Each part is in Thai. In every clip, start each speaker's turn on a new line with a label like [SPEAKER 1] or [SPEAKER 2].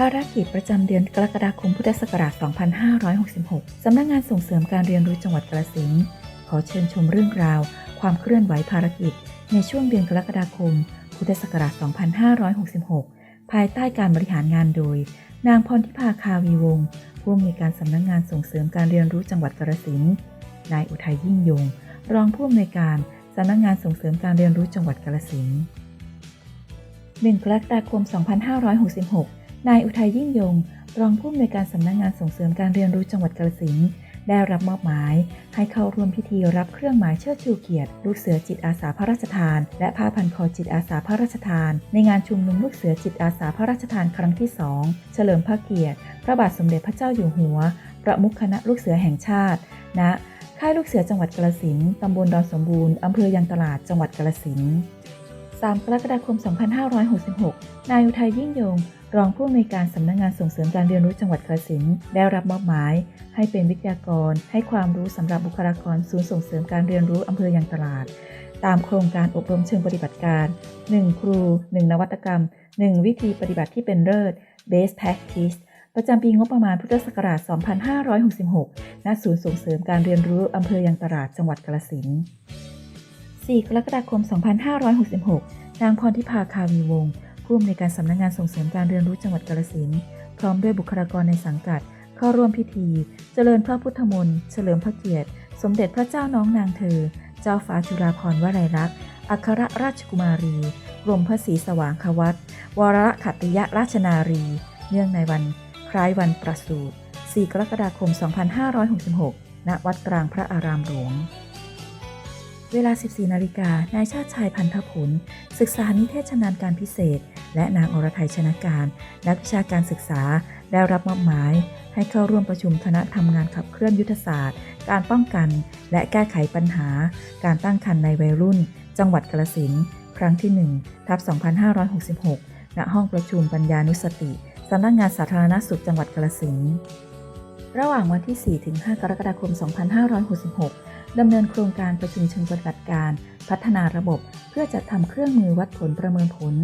[SPEAKER 1] ภารกิจประจำเดือนกรกฎาคมพุทธศักราช 2566 สำนักงานส่งเสริมการเรียนรู้จังหวัดกาฬสินธุ์ขอเชิญชมเรื่องราว ความเคลื่อนไหวภารกิจ ในช่วงเดือนกรกฎาคม พุทธศักราช 2566 ภายใต้การบริหารงานโดย นางพรทิพาคาวีวงศ์ผู้อำนวยการสำนักงานส่งเสริมการเรียนรู้จังหวัดกาฬสินธุ์นายอุทัยยิ่งยง รองผู้อำนวยการสำนักงานส่งเสริมการเรียนรู้จังหวัดกาฬสินธุ์1กรกฎาคม 2566 นายอุทัยยิ่งยง รองผู้อำนวยการสำนักงานส่งเสริมการเรียนรู้จังหวัดกาฬสินธุ์ได้รับมอบหมาย ให้เข้าร่วมพิธีรับเครื่องหมายเชิดชูเกียรติ ลูกเสือจิตอาสาพระราชทาน และผ้าพันคอจิตอาสาพระราชทาน ในงานชุมนุมลูกเสือจิตอาสาพระราชทานครั้งที่ 2 เฉลิมพระเกียรติ พระบาทสมเด็จพระเจ้าอยู่หัว ประมุขคณะลูกเสือแห่งชาติณค่ายลูกเสือจังหวัดกาฬสินธุ์ตำบลดอนสมบูรณ์อำเภอยางตลาดจังหวัดกาฬสินธุ์3กรกฎาคม 2566 นายอุทัยยิ่งยง รองผู้อำนวยการสำนักงงานส่งเสริมการเรียนรู้จังหวัดกาฬสินได้รับมอบหมาย ให้เป็นวิทยากร ให้ความรู้สำหรับบุคลากรศูนย์ส่งเสริมการเรียนรู้อำเภอยางตลาด ตามโครงการอบรมเชิงปฏิบัติการ 1 ครู 1 นวัตกรรม 1 วิธีปฏิบัติที่เป็นเลิศ Best Practice ประจำปีงบประมาณพุทธศักราช 2566 ณ ศูนย์ส่งเสริมการเรียนรู้อำเภอยางตลาด จังหวัดกาฬสิน 4 กรกฎาคม 2566 นางพรทิพาคาวีวงศ์ ผู้อำนวยการสำนักงงานส่งเสริมการเรียนรู้จังหวัดกาฬสินธุ์พร้อมด้วยบุคลากรในสังกัด เข้าร่วมพิธี เจริญพระพุทธมนต์เฉลิมพระเกียรติ สมเด็จพระเจ้าน้องนางเธอ เจ้าฟ้าจุฬาภรณ์วลัยลักษณ์อัครราชกุมารีกรมพระศรีสว่างควัตวรขัตติยราชนารี เนื่องในวัน คล้ายวันประสูติ 4 กรกฎาคม 2566 ณ วัดกลางพระอารามหลวง เวลา 14 นาฬิกานายชาติชายพันธผล ศึกษานิเทศชำนาญการพิเศษ และนางอรไทยชนะการ นักวิชาการศึกษาได้รับมอบหมาย ให้เข้าร่วมประชุมคณะทำงานขับเคลื่อนยุทธศาสตร์ การป้องกันและแก้ไขปัญหา การตั้งครรภ์ในวัยรุ่น จังหวัดกาฬสินธุ์ครั้งที่1ทับ2566 ณ ห้องประชุมปัญญานุสติสำนักงานสาธารณสุขจังหวัดกาฬสินธุ์ระหว่างวันที่4-5กรกฎาคม 2566 ดำเนินโครงการประชุมเชิงปฏิบัติการ พัฒนาระบบ เพื่อจัดทำเครื่องมือวัดผลประเมินผล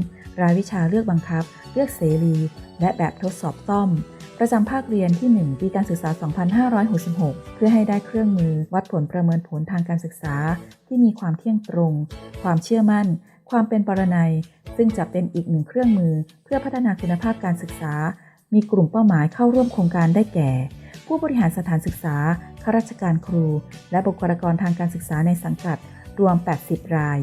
[SPEAKER 1] รายวิชาเลือกบังคับ เลือกเสรี และแบบทดสอบต้อม ประจำภาคเรียนที่ 1 ปีการศึกษา 2566 เพื่อให้ได้เครื่องมือวัดผลประเมินผลทางการศึกษา ที่มีความเที่ยงตรง ความเชื่อมั่น ความเป็นปรนัย ซึ่งจะเป็นอีกหนึ่งเครื่องมือ เพื่อพัฒนาคุณภาพการศึกษา มีกลุ่มเป้าหมายเข้าร่วมโครงการได้แก่ ผู้บริหารสถานศึกษา ข้าราชการครู และบุคลากรทางการศึกษาในสังกัดรวม 80 ราย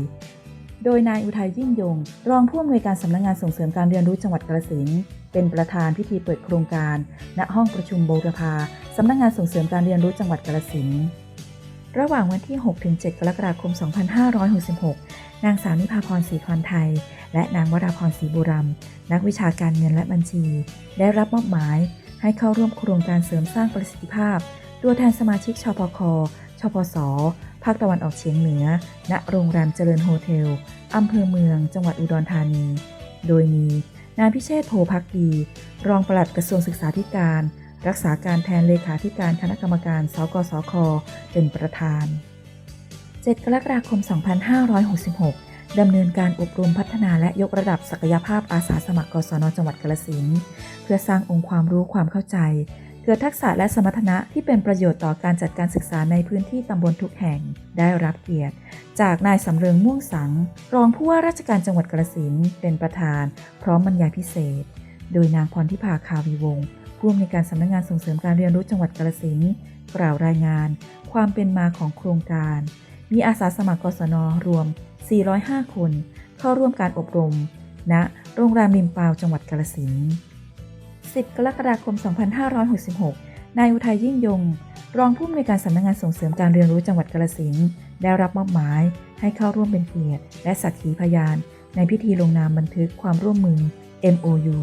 [SPEAKER 1] โดยนายอุทัยยิ่งยง รองผู้อำนวยการสำนักงานส่งเสริมการเรียนรู้จังหวัดกาฬสินเป็นประธานพิธีเปิดโครงการ ณ ห้องประชุมโบรพาสำนักงานส่งเสริมการเรียนรู้จังหวัดกาฬสินระหว่างวันที่ 6-7 กรกฎาคม 2566 นางสาวนิพาพรศรีคอนไทย และนางวราพรศรีบุรัม นักวิชาการเงินและบัญชี ได้รับมอบหมายให้เข้าร่วมโครงการเสริมสร้างประสิทธิภาพ ตัวแทนสมาชิกชพค ชพส ภาคตะวันออกเฉียงเหนือ ณ โรงแรมเจริญโฮเทล อำเภอเมือง จังหวัดอุดรธานี โดยมีนายพิเชษโพภักดี รองปลัดกระทรวงศึกษาธิการ รักษาการแทนเลขาธิการคณะกรรมการ สกสค เป็นประธาน 7 กรกฎาคม 2566 ดำเนินการอบรมพัฒนาและยกระดับศักยภาพอาสาสมัครกศนจังหวัดกาฬสินธุ์เพื่อสร้างองค์ความรู้ความเข้าใจ เกิดทักษะและสมรรถนะที่เป็นประโยชน์ต่อการจัดการศึกษาในพื้นที่ตำบลทุกแห่ง ได้รับเกียรติ จากนายสำเริงม่วงสัง รองผู้ว่าราชการจังหวัดกาฬสินเป็นประธาน พร้อมบรรยายพิเศษ โดยนางพรทิพาคาวีวงศ์ผู้อำนวยการสำนักงานส่งเสริมการเรียนรู้จังหวัดกาฬสินกล่าวรายงาน ความเป็นมาของโครงการ มีอาสาสมัครกศนรวม 405 คน เข้าร่วมการอบรมณโรงแรมริมปาวจังหวัดกาฬสินธุ์ 10 กรกฎาคม 2566 นายอุทัยยิ่งยง รองผู้อำนวยการสำนักงานส่งเสริมการเรียนรู้จังหวัดกาฬสินธุ์ได้รับมอบหมายให้เข้าร่วมเป็นเกียรติและสักขีพยาน ในพิธีลงนามบันทึกความร่วมมือ MOU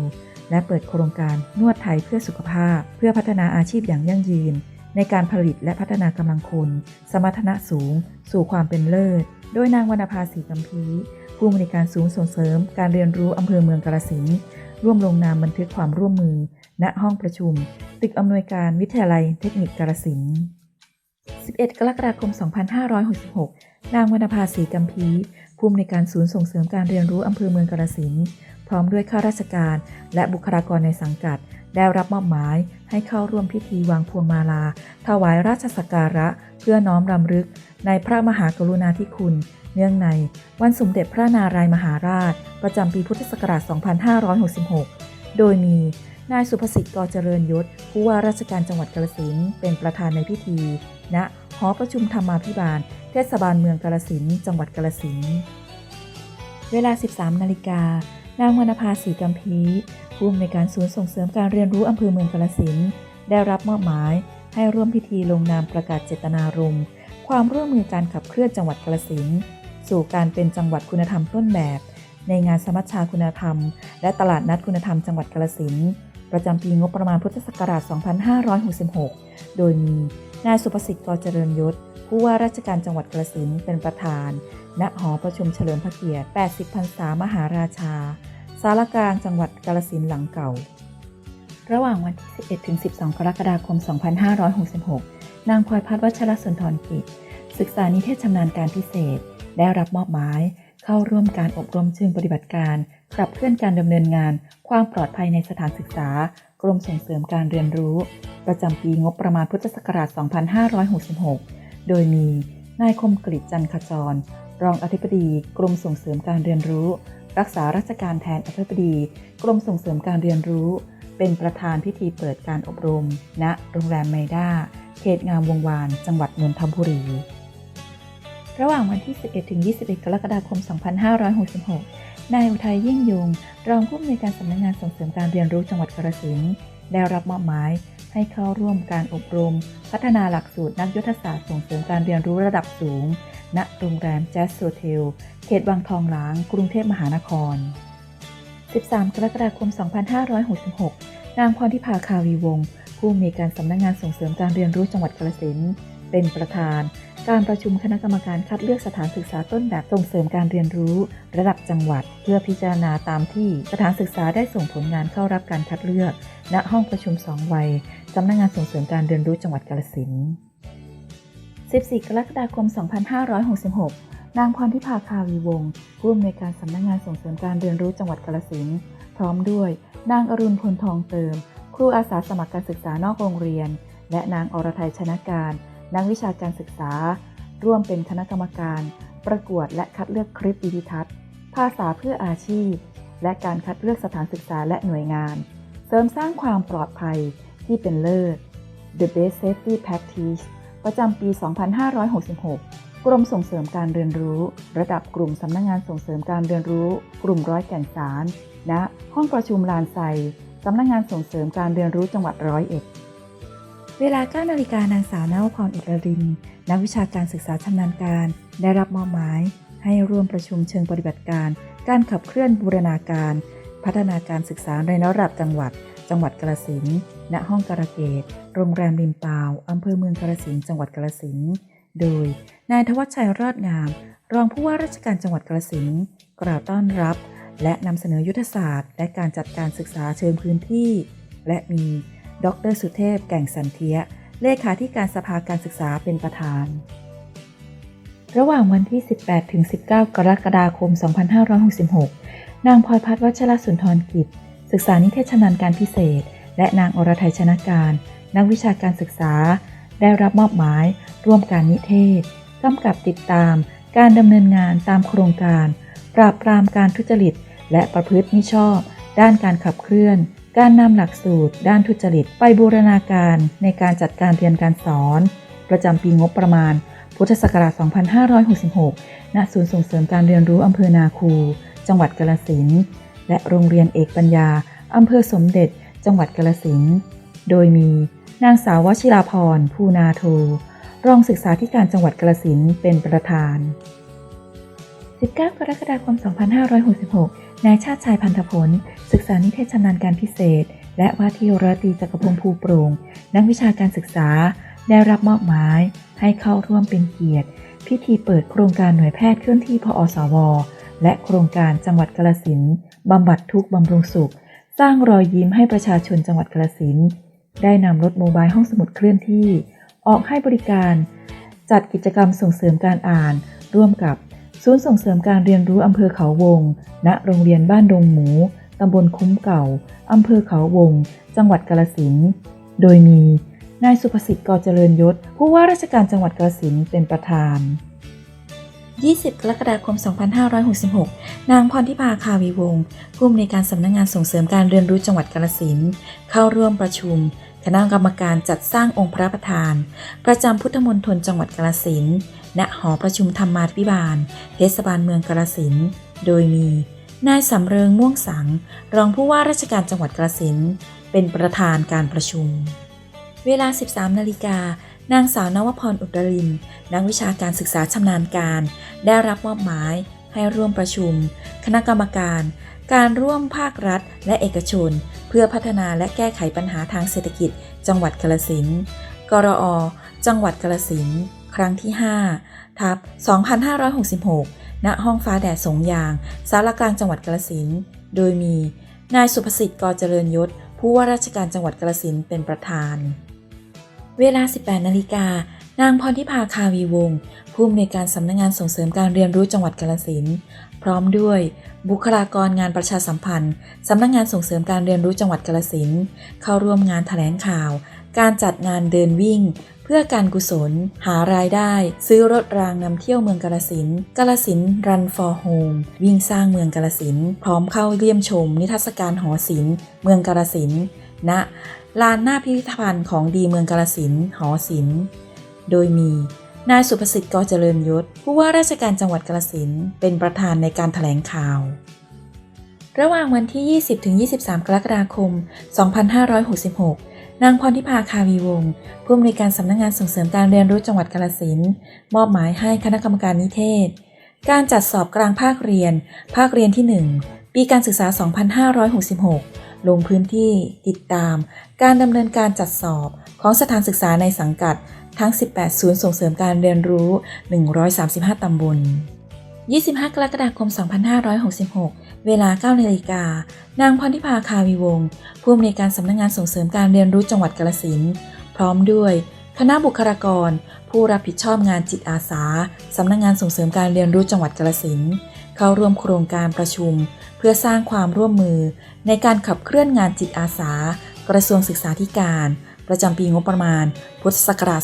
[SPEAKER 1] และเปิดโครงการนวดไทยเพื่อสุขภาพ เพื่อพัฒนาอาชีพอย่างยั่งยืน ในการผลิตและพัฒนากำลังคน สมรรถนะสูง สู่ความเป็นเลิศ โดยนางวรรณภาสีกัมพีผู้อำนวยการศูนย์ส่งเสริม การเรียนรู้อำเภอเมืองกาฬสินธุ์ ร่วมลงนามบันทึกความร่วมมือ ณ ห้องประชุม ตึกอำนวยการวิทยาลัยเทคนิคกาฬสิน 11 กรกฎาคม 2566 นางวรรณภาสีกัมพีผู้อำนวยการศูนย์ส่งเสริมการเรียนรู้อำเภอเมืองกาฬสิน พร้อมด้วยข้าราชการ และบุคลากรในสังกัด ได้รับมอบหมายให้เข้าร่วมพิธีวางพวงมาลา ถวายราชสักการะ เพื่อน้อมรำลึก ในพระมหากรุณาธิคุณ เนื่องในวันสมเด็จพระนารายมหาราช ประจำปีพุทธศักราช 2566 โดยมีนายสุภสิทธิ์กอเจริญยศ ผู้ว่าราชการจังหวัดกาฬสินเป็นประธานในพิธี ณหอประชุมธรรมาภิบาล เทศบาลเมืองกาฬสินจังหวัดกาฬสินเวลา 13 นาฬิกา นางวรรณภาศีกัมพีผู้อำนวยการศูนย์ส่งเสริมการเรียนรู้อำเภอเมืองกาฬสินได้รับมอบหมายให้ร่วมพิธีลงนามประกาศเจตนารมณ์ความร่วมมือการขับเคลื่อนจังหวัดกาฬสิน สู่การเป็นจังหวัดคุณธรรมต้นแบบ ในงานสมัชชาคุณธรรม และตลาดนัดคุณธรรมจังหวัดกาฬสินประจำปีงบประมาณพุทธศักราช 2566 โดยมีนายสุประสิทธิ์กอเจริญยศ ผู้ว่าราชการจังหวัดกาฬสินเป็นประธาน ณ หอประชุมเฉลิมพระเกียรติ 80พรรษามหาราชา สารกลางจังหวัดกาฬสินหลังเก่า ระหว่างวันที่ 11 ถึง 12 กรกฎาคม 2566 นางพลอยพัฒน์วัชรสุนทรกิจ ศึกษานิเทศชำนาญการพิเศษ ได้รับมอบหมาย เข้าร่วมการอบรมเชิงปฏิบัติการขับเคลื่อนการดำเนินงาน ความปลอดภัยในสถานศึกษา กรมส่งเสริมการเรียนรู้ ประจำปีงบประมาณพุทธศักราช 2566 โดยมีนายคมกฤษจันทร์ขจร รองอธิบดี กรมส่งเสริมการเรียนรู้ รักษาราชการแทนอธิบดี กรมส่งเสริมการเรียนรู้ เป็นประธานพิธีเปิดการอบรม ณ โรงแรมไมด้าเขตงามวงวาน จังหวัดนนทบุรี ระหว่างวันที่ 11 ถึง 21 กรกฎาคม 2566 นายอุทัยยิ่งยง รองผู้อำนวยการสำนักงานส่งเสริมการเรียนรู้จังหวัดกาฬสินได้รับมอบหมายให้เข้าร่วมการอบรม พัฒนาหลักสูตรนักยุทธศาสตร์ส่งเสริมการเรียนรู้ระดับสูง ณ โรงแรมแจสโซเทล เขตวังทองหลาง กรุงเทพมหานคร 13 กรกฎาคม 2566 นางพรทิพาคาวีวงศ์ผู้อำนวยการสำนักงานส่งเสริมการเรียนรู้จังหวัดกาฬสินเป็นประธาน การประชุมคณะกรรมการคัดเลือกสถานศึกษาต้นแบบส่งเสริมการเรียนรู้ ระดับจังหวัด เพื่อพิจารณาตามที่สถานศึกษาได้ส่งผลงานเข้ารับการคัดเลือก ณห้องประชุมสองวัยสำนักงานส่งเสริมการเรียนรู้จังหวัดกาฬสินธุ์14 กรกฎาคม 2566 นางพรทิพาคาวีวงศ์ผู้อำนวยการสำนักงานส่งเสริมการเรียนรู้จังหวัดกาฬสินธุ์พร้อมด้วย นางอรุณพลทองเติม ครูอาสาสมัครการศึกษานอกโรงเรียน และนางอรทัยชนะการ นักวิชาการศึกษา ร่วมเป็นคณะกรรมการ ประกวดและคัดเลือกคลิปวิดีทัศน์ ภาษาเพื่ออาชีพ และการคัดเลือกสถานศึกษาและหน่วยงาน เสริมสร้างความปลอดภัยที่เป็นเลิศ The Best Safety Practice ประจำปี 2566 กรมส่งเสริมการเรียนรู้ ระดับกลุ่มสำนักงงานส่งเสริมการเรียนรู้ กลุ่มร้อยแก่นสารณห้องประชุมลานไซสำนักงงานส่งเสริมการเรียนรู้จังหวัดร้อยเอ็ด เวลา9นาฬิกานางสาวนาวพรอิรริน นักวิชาการศึกษาชำนาญการ ได้รับมอบหมาย ให้ร่วมประชุมเชิงปฏิบัติการ การขับเคลื่อนบูรณาการ พัฒนาการศึกษาในระดับจังหวัด จังหวัดกาฬสินณห้องการะเกตโรงแรมริมปาวอำเภอเมืองกาฬสินจังหวัดกาฬสินโดย นายทวัชชัยรอดงาม รองผู้ว่าราชการจังหวัดกาฬสินกล่าวต้อนรับ และนำเสนอยุทธศาสตร์ และการจัดการศึกษาเชิงพื้นที่ และมี ดรสุเทพ แก่งสันเทีย เลขาธิการสภาการศึกษาเป็นประธาน ระหว่างวันที่ 18ถึง19 กรกฎาคม 2566 นางพลอยพัฒน์วัชรสุนทรกิจ ศึกษานิเทศชำนาญการพิเศษ และนางอรทัยชนะการ นักวิชาการศึกษา ได้รับมอบหมาย ร่วมการนิเทศกำกับติดตามการดำเนินงานตามโครงการ ปราบปรามการทุจริต และประพฤติมิชอบ ด้านการขับเคลื่อน การนำหลักสูตร ด้านทุจริต ไปบูรณาการในการจัดการเรียนการสอน ประจำปีงบประมาณ พุทธศักราช 2566 ณ ศูนย์ส่งเสริมการเรียนรู้อำเภอนาคู จังหวัดกาฬสินธุ์และโรงเรียนเอกปัญญาอำเภอสมเด็จ จังหวัดกาฬสินธุ์โดยมีนางสาววชิราพร ภูนาโท รองศึกษาธิการจังหวัดกาฬสินธุ์เป็นประธาน 19 กรกฎาคม 2566 นายชาติชายพันธพล ศึกษานิเทศชำนาญการพิเศษ และว่าที่ร้อยตรีจักรพงศ์ภูโปร่งนักวิชาการศึกษา ได้รับมอบหมาย ให้เข้าร่วมเป็นเกียรติ พิธีเปิดโครงการหน่วยแพทย์เคลื่อนที่พอสว และโครงการจังหวัดกาฬสินบำบัดทุกบำรุงสุข สร้างรอยยิ้มให้ประชาชนจังหวัดกาฬสินได้นำรถโมบายห้องสมุดเคลื่อนที่ ออกให้บริการ จัดกิจกรรมส่งเสริมการอ่าน ร่วมกับ ศูนย์ส่งเสริมการเรียนรู้อำเภอเขาวง ณ โรงเรียนบ้านดงหมู ตำบลคุ้มเก่า อำเภอเขาวง จังหวัดกาฬสิน โดยมี นายสุภสิทธิ์กอเจริญยศ ผู้ว่าราชการจังหวัดกาฬสินเป็นประธาน 20 กรกฎาคม 2566 นางพรทิพาคาวีวงศ์ผู้อำนวยการสำนักงงานส่งเสริมการเรียนรู้จังหวัดกาฬสินเข้าร่วมประชุม คณะกรรมการจัดสร้างองค์พระประธาน ประจำพุทธมณฑลจังหวัดกาฬสิน ณหอประชุมธรรมาธิบาล เทศบาลเมืองกาฬสินโดยมี นายสำเริงม่วงสัง รองผู้ว่าราชการจังหวัดกาฬสินเป็นประธานการประชุม เวลา 13 นาฬิกานางสาวนวพรอุตริน นักวิชาการศึกษาชำนาญการ ได้รับมอบหมายให้ร่วมประชุม คณะกรรมการ การร่วมภาครัฐ และเอกชน เพื่อพัฒนาและแก้ไขปัญหาทางเศรษฐกิจ จังหวัดกาฬสินกรอ จังหวัดกาฬสิน ครั้งที่ 5 ทับ 2566 ณ ห้องฟ้าแดดสงยาง สารกลางจังหวัดกาฬสิน โดยมี นายสุภสิทธิ์กอเจริญยศ ผู้ว่าราชการจังหวัดกาฬสินเป็นประธาน เวลา 18 นาฬิกา นางพรทิพาคาวีวงศ์ผู้อำนวยการสำนักงงานส่งเสริมการเรียนรู้จังหวัดกาฬสินพร้อมด้วยบุคลากรงานประชาสัมพันธ์ สำนักงงานส่งเสริมการเรียนรู้จังหวัดกาฬสินเข้าร่วมงานแถลงข่าว การจัดงานเดินวิ่ง เพื่อการกุศล หารายได้ ซื้อรถรางนำเที่ยวเมืองกาฬสินกาฬสินธุ์ Run for Home วิ่งสร้างเมืองกาฬสินพร้อมเข้าเยี่ยมชม นิทรรศการหอศิลป์เมืองกาฬสินณลานหน้าพิพิธภัณฑ์ของดีเมืองกาฬสินหอศิลป์โดยมีนายสุภสิทธิ์กอเจริญยศ ผู้ว่าราชการจังหวัดกาฬสินเป็นประธานในการถแถลงข่าว ระหว่างวันที่ 20-23 กรกฎาคม 2566 นางพรทิพาคาวีวงศ์ผู้อำนวยการสำนักงงานส่งเสริมการเรียนรู้จังหวัดกาฬสินมอบหมายให้คณะกรรมการนิเทศ การจัดสอบกลางภาคเรียน ภาคเรียนที่ 1 ปีการศึกษา 2566 ลงพื้นที่ติดตาม การดำเนินการจัดสอบของสถานศึกษาในสังกัด ทั้ง 18 ศูนย์ส่งเสริมการเรียนรู้ 135 ตำบล 25 กรกฎาคม 2566 เวลา9นาฬิกา นางพรทิพาคาวีวงศ์ผู้อำนวยการสำนักงงานส่งเสริมการเรียนรู้จังหวัดกาฬสินธุ์พร้อมด้วย คณะบุคลากร ผู้รับผิดชอบงานจิตอาสาสำนักงงานส่งเสริมการเรียนรู้จังหวัดกาฬสินธุ์เข้าร่วมโครงการประชุม เพื่อสร้างความร่วมมือ ในการขับเคลื่อนงานจิตอาสา กระทรวงศึกษาธิการ ประจำปีงบประมาณ พุทธศักราช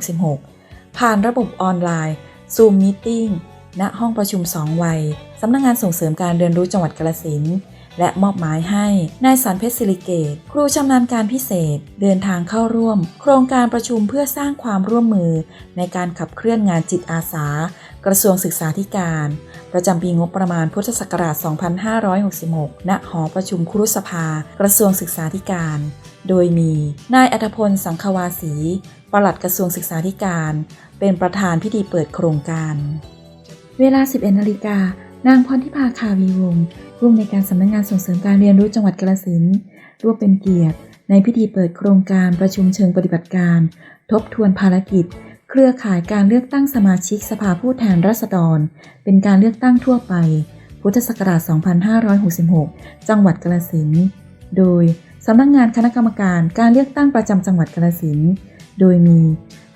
[SPEAKER 1] 2566 ผ่านระบบออนไลน์ Zoom Meeting ณห้องประชุม2วัยสำนักงงานส่งเสริมการเรียนรู้จังหวัดกาฬสินธุ์และมอบหมายให้ นายสารเพชรศิริเกต ครูชำนาญการพิเศษ เดินทางเข้าร่วม โครงการประชุมเพื่อสร้างความร่วมมือ ในการขับเคลื่อนงานจิตอาสา กระทรวงศึกษาธิการ ประจำปีงบประมาณพุทธศักราช 2566 ณ หอประชุมครุสภา กระทรวงศึกษาธิการ โดยมี นายอัธพล สังควาสีปลัดกระทรวงศึกษาธิการ เป็นประธานพิธีเปิดโครงการ เวลา 11 นาฬิกา นางพรทิพาคาวีวงศ์ผู้อำนวยการสำนักงงานส่งเสริมการเรียนรู้จังหวัดกาฬสินธุ์ร่วมเป็นเกียรติ ในพิธีเปิดโครงการประชุมเชิงปฏิบัติการ ทบทวนภารกิจ เครือข่ายการเลือกตั้งสมาชิกสภาผู้แทนราษฎร เป็นการเลือกตั้งทั่วไป พุทธศักราช 2566 จังหวัดกาฬสินธุ์โดยสำนักงงานคณะกรรมการการเลือกตั้งประจำจังหวัดกาฬสินธุ์โดยมี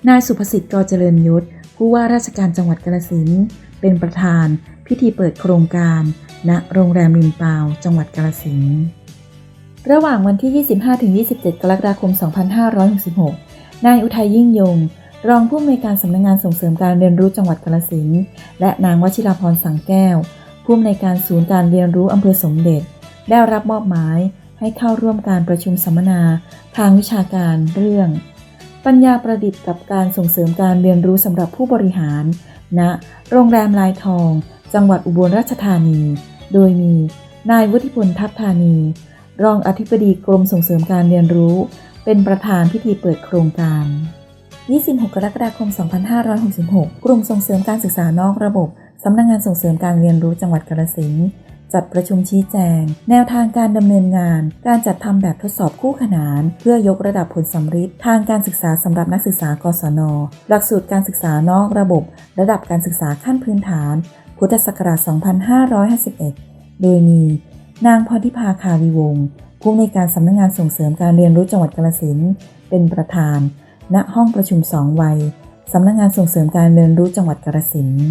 [SPEAKER 1] นายสุภสิทธิ์กอเจริญยศผู้ว่าราชการจังหวัดกาฬสินธุ์ เป็นประธานพิธีเปิดโครงการ ณ โรงแรมริมปาว จังหวัดกาฬสินธุ์ระหว่างวันที่ 25-27 กรกฎาคม 2566 นายอุทัยยิ่งยง รองผู้อำนวยการสำนักงงานส่งเสริมการเรียนรู้จังหวัดกาฬสินธุ์และนางวชิราพรสังแก้ว ผู้อำนวยการศูนย์การเรียนรู้อำเภอสมเด็จ ได้รับมอบหมายให้เข้าร่วมการประชุมสัมมนา ทางวิชาการเรื่อง ปัญญาประดิษฐ์กับการส่งเสริมการเรียนรู้สำหรับผู้บริหาร ณโรงแรมลายทอง จังหวัดอุบลราชธานี โดยมีนายวุฒิพลทัพธานี รองอธิบดีกรมส่งเสริมการเรียนรู้ เป็นประธานพิธีเปิดโครงการ 26 กรกฎาคม 2566 กลุ่มส่งเสริมการศึกษานอกระบบ สำนักงงานส่งเสริมการเรียนรู้จังหวัดกาฬสินธุ์ จัดประชุมชี้แจง แนวทางการดำเนินงาน การจัดทำแบบทดสอบคู่ขนาน เพื่อยกระดับผลสำฤทธิ์ทางการศึกษาสำหรับนักศึกษากศน หลักสูตรการศึกษานอกระบบ ระดับการศึกษาขั้นพื้นฐาน พุทธศักราช 2551 โดยมี นางพรทิพาคาวีวงศ์ผู้อำนการสำนักงงานส่งเสริมการเรียนรู้จังหวัดกาฬสินธุ์เป็นประธาน ณ ห้องประชุมสองวัยสำนักงงานส่งเสริมการเรียนรู้จังหวัดกาฬสินธุ์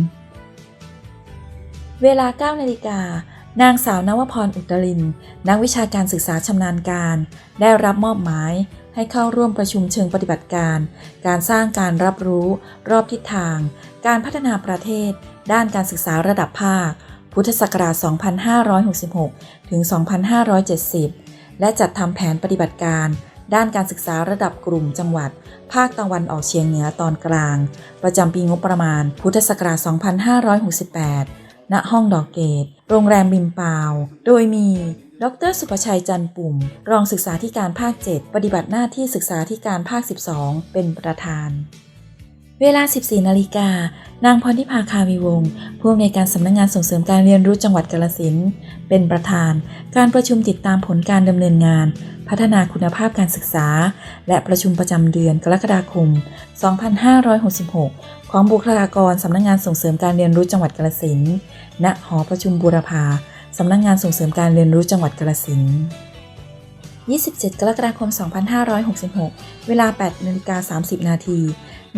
[SPEAKER 1] เวลา 9 นาฬิกา นางสาวนวพรอุตริน นักวิชาการศึกษาชำนาญการ ได้รับมอบหมายให้เข้าร่วมประชุมเชิงปฏิบัติการ การสร้างการรับรู้ รอบทิศทาง การพัฒนาประเทศ ด้านการศึกษาระดับภาค พุทธศักราช 2566 ถึง 2570 และจัดทำแผนปฏิบัติการ ด้านการศึกษาระดับกลุ่มจังหวัด ภาคตะวันออกเฉียงเหนือตอนกลาง ประจำปีงบประมาณ พุทธศักราช 2568 ณห้องดอกเกต โรงแรมริมปาว โดยมีดรสุภชัยจันปุ่ม รองศึกษาธิการภาค 7 ปฏิบัติหน้าที่ศึกษาธิการภาค 12 เป็นประธาน เวลา 14 นาฬิกา นางพรทิพาคาวีวงศ์ผู้อำนวยการสำนักงงานส่งเสริมการเรียนรู้จังหวัดกาฬสินเป็นประธาน การประชุมติดตามผลการดำเนินงาน พัฒนาคุณภาพการศึกษา และประชุมประจำเดือนกรกฎาคม 2566 ของบุคลากรสำนักงงานส่งเสริมการเรียนรู้จังหวัดกาฬสินธุ์ณหอประชุมบูรพาสำนักงงานส่งเสริมการเรียนรู้จังหวัดกาฬสินธุ์27 กรกฎาคม 2566 เวลา8นาฬิกา30 นาที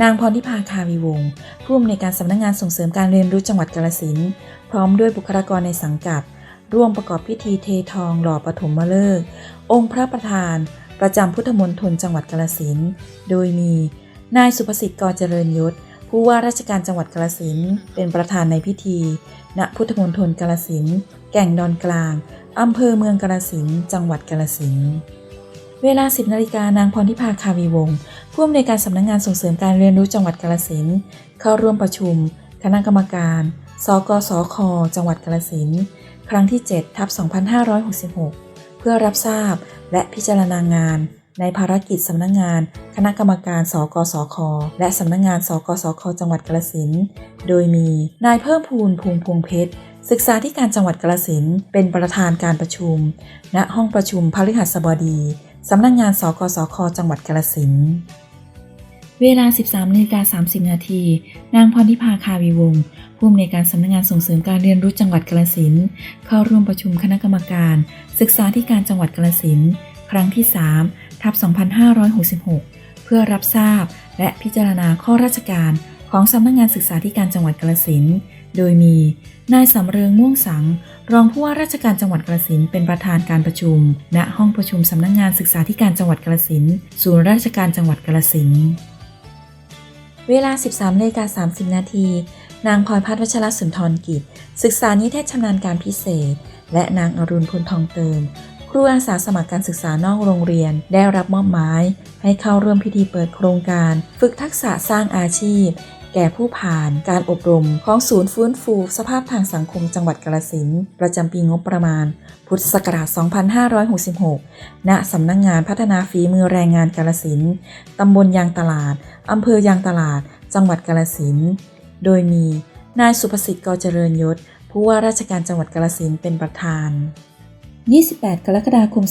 [SPEAKER 1] นางพรทิพาคาวีวงศ์ผู้อำนวยการสำนักงงานส่งเสริมการเรียนรู้จังหวัดกาฬสินธุ์พร้อมด้วยบุคลากรในสังกัด ร่วมประกอบพิธีเททองหล่อปฐมฤกษ์องค์พระประธาน ประจำพุทธมณฑลจังหวัดกาฬสินธุ์โดยมี นายสุภสิทธิ์กอเจริญยศ ผู้ว่าราชการจังหวัดกาฬสินเป็นประธานในพิธี ณ พุทธมณฑลกาฬสินแก่งดอนกลาง อำเภอเมืองกาฬสินจังหวัดกาฬสินเวลา 10นาฬิกานางพรทิพาคาวีวงศ์ผู้อำนวยการสำนักงงานส่งเสริมการเรียนรู้จังหวัดกาฬสินเข้าร่วมประชุม คณะกรรมการ สกสค จังหวัดกาฬสินครั้งที่7ทับ2566 เพื่อรับทราบและพิจารณางาน ในภารกิจสำนักงาน คณะกรรมการ สกสค และสำนักงาน สกสค จังหวัดกาฬสินโดยมีนายเพิ่มพูนพวงพงเพชรศึกษาธิการจังหวัดกาฬสินเป็นประธานการประชุม ณ ห้องประชุมพฤหัสบดีสำนักงงาน สกสค จังหวัดกาฬสินเวลา 13นาฬิกา30 นาที นางพรทิพาคาวีวงศ์ผู้อำนวยการสำนักงานส่งเสริมการเรียนรู้จังหวัดกาฬสินเข้าร่วมประชุมคณะกรรมการ ศึกษาธิการจังหวัดกาฬสินครั้งที่ 3 ทับ 2566 เพื่อรับทราบและพิจารณาข้อราชการของสำนักงานศึกษาธิการจังหวัดกาฬสินโดยมีนายสำเริงม่วงสัง รองผู้ว่าราชการจังหวัดกาฬสินเป็นประธานการประชุม ณ ห้องประชุมสำนักงานศึกษาธิการจังหวัดกาฬสินศูนย์ราชการจังหวัดกาฬสินเวลา 13นาฬิกา30 นาที นางพรพัฒน์วัชรสุนทรกิจ ศึกษานิเทศชำนาญการพิเศษ และนางอรุณพลทองเติม ครูอาสาสมัครการศึกษานอกโรงเรียน ได้รับมอบหมาย ให้เข้าร่วมพิธีเปิดโครงการ ฝึกทักษะสร้างอาชีพ แก่ผู้ผ่านการอบรมของศูนย์ฟื้นฟู สภาพทางสังคมจังหวัดกาฬสินธุ์ประจำปีงบประมาณ พุทธศักราช 2566 ณ สำนักงงานพัฒนาฝีมือแรงงานกาฬสินธุ์ตำบลยางตลาดอำเภอยางตลาด จังหวัดกาฬสินธุ์โดยมีนายสุภสิทธิ์กอเจริญยศผู้ว่าราชการจังหวัดกาฬสินเป็นประธาน 28 กรกฎาคม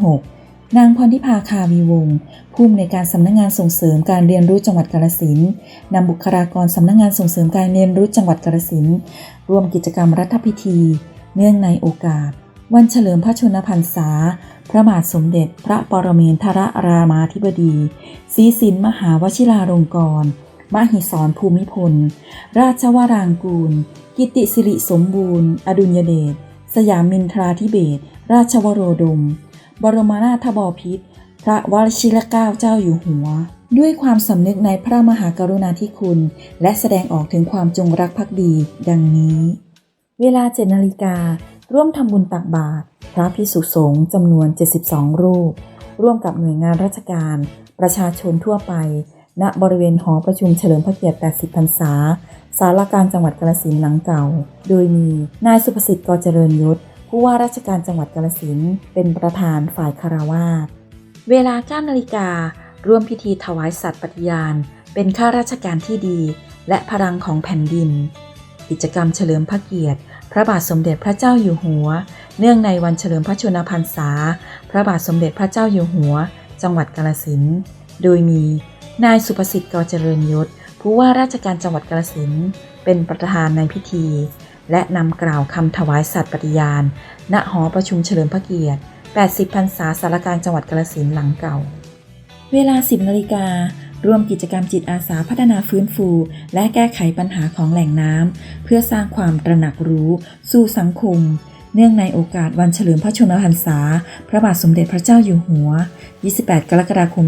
[SPEAKER 1] 2566 นางพรทิพาคาวีวงศ์ผู้อำนวยการสำนักงานส่งเสริมการเรียนรู้จังหวัดกาฬสินนำบุคลากรสำนักงานส่งเสริมการเรียนรู้จังหวัดกาฬสินร่วมกิจกรรมรัฐพิธี เนื่องในโอกาส วันเฉลิมพระชนมพรรษา พระบาทสมเด็จพระปรเมนทรรามาธิบดีศรีสินมหาวชิราลงกรณ์มหิศรภูมิพล ราชวรางกูล กิติสิริสมบูรณ์ อดุลยเดช สยามมินทราธิเบศรราชวโรดม บรมนาถบพิตรพระวชิรเกล้าเจ้าอยู่หัว ด้วยความสำนึกในพระมหากรุณาธิคุณ และแสดงออกถึงความจงรักภักดี ดังนี้ เวลา7นาฬิกา ร่วมทำบุญตักบาตรพระพิสุสงฆ์จำนวน 72 รูป ร่วมกับหน่วยงานราชการ ประชาชนทั่วไป ณบริเวณหอประชุมเฉลิมพระเกียรติ 80 พรรษา สารกลารจังหวัดกาฬสินธุ์หลังเก่า โดยมีนายสุภสิทธิ์กอเจริญยศผู้ว่าราชการจังหวัดกาฬสินธุ์เป็นประธานฝ่ายคารวาสเวลา9นาฬิการ่วมพิธีถวายสัตย์ปฏิญาณ เป็นข้าราชการที่ดี และพลังของแผ่นดิน กิจกรรมเฉลิมพระเกียรติ พระบาทสมเด็จพระเจ้าอยู่หัว เนื่องในวันเฉลิมพระชนมพรรษา พระบาทสมเด็จพระเจ้าอยู่หัว จังหวัดกาฬสินธุ์โดยมีนายสุภสิทธิ์กอเจริญยศ ผู้ว่าราชการจังหวัดกาฬสินเป็นประธานในพิธี และนำกล่าวคำถวายสัตย์ปฏิญาณ ณ หอประชุมเฉลิมพระเกียรติ 80 พรรษาสารการจังหวัดกาฬสินหลังเก่า เวลา 10นาฬิการ่วมกิจกรรมจิตอาสาพัฒนาฟื้นฟู และแก้ไขปัญหาของแหล่งน้ำเพื่อสร้างความตระหนักรู้ สู่สังคม เนื่องในโอกาสวันเฉลิมพระชนมพรรษา พระบาทสมเด็จพระเจ้าอยู่หัว 28 กรกฎาคม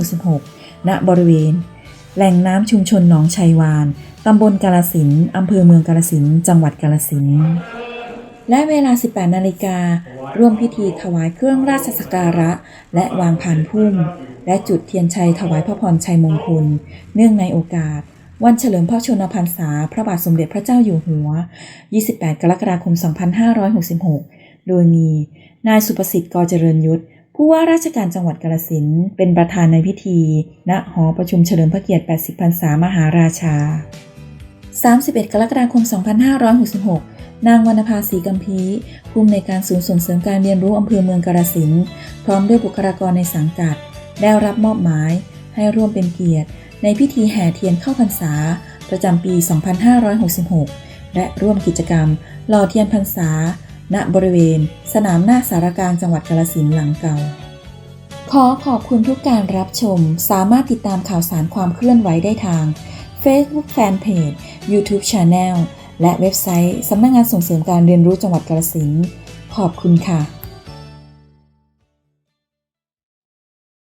[SPEAKER 1] 2566 ณ บริเวณ แหล่งน้ำชุมชนหนองชัยวาน ตำบลกาลสินอำเภอเมืองกาลสินจังหวัดกาลสินและเวลา 18 นาฬิกา ร่วมพิธีถวายเครื่องราชสักการะ และวางพานพุ่ม และจุดเทียนชัยถวายพระพรชัยมงคล เนื่องในโอกาส วันเฉลิมพระชนมพรรษา พระบาทสมเด็จพระเจ้าอยู่หัว 28 กรกฎาคม 2566 โดยมี นายสุประสิทธิ์กอเจริญยุทธ ผู้ว่าราชการจังหวัดกาฬสินเป็นประธานในพิธี ณ หอประชุมเฉลิมพระเกียรติ 80พรรษามหาราชา 31 กรกฎาคม 2566 นางวรรณภาศรีกัมพีผู้อำนวยการศูนย์ส่งเสริมการเรียนรู้อำเภอเมืองกาฬสินพร้อมด้วยบุคลากรในสังกัด ได้รับมอบหมาย ให้ร่วมเป็นเกียรติ ในพิธีแห่เทียนเข้าพรรษา ประจำปี 2566 และร่วมกิจกรรมหล่อเทียนพรรษา ณบริเวณ สนามหน้าสารกลางจังหวัดกาลสินหลังเก่า ขอขอบคุณทุกการรับชม สามารถติดตามข่าวสารความเคลื่อนไหวได้ทาง Facebook Fanpage YouTube Channel และเว็บไซต์สำนักงงานส่งเสริมการเรียนรู้จังหวัดกาลสินขอบคุณค่ะ